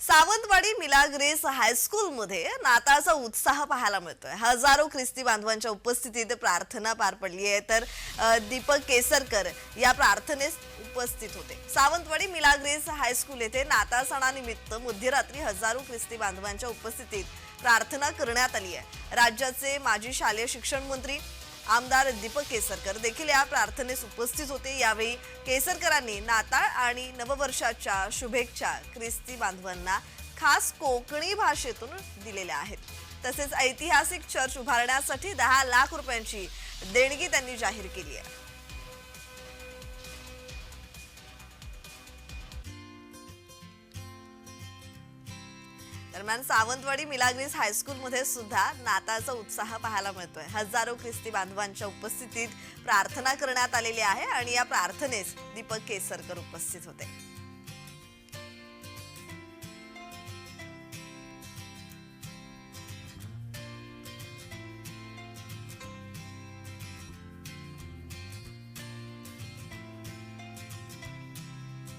Sawantwadi Milagres हायस्कूलमध्ये नाताळचा उत्साह पाहायला मिळतोय. हजारो ख्रिस्ती बांधवांच्या उपस्थितीत प्रार्थना पार पडली आहे. तर दीपक केसरकर या प्रार्थनेस उपस्थित होते. सावंतवाडी मिलाग्रेस हायस्कूल येथे नाताळ सणानिमित्त मध्यरात्री हजारो ख्रिस्ती बांधवांच्या उपस्थितीत प्रार्थना करण्यात आली आहे. राज्याचे माजी शालेय शिक्षण मंत्री आमदार दीपक केसरकर देखील या प्रार्थनेस उपस्थित होते. यावेळी केसरकरांनी नाताळ आणि नववर्षाच्या शुभेच्छा ख्रिस्ती बांधवांना खास कोकणी भाषेतून दिलेल्या आहेत. तसेच ऐतिहासिक चर्च उभारण्यासाठी दहा लाख रुपयांची देणगी त्यांनी जाहीर केली आहे. दरम्यान सावंतवाडी मिलाग्रीस हायस्कूलमध्ये सुद्धा नाताळचा उत्साह पाहायला मिळतोय. हजारो ख्रिस्ती बांधवांच्या उपस्थितीत प्रार्थना करण्यात आलेली आहे आणि या प्रार्थनेस दीपक केसरकर उपस्थित होते.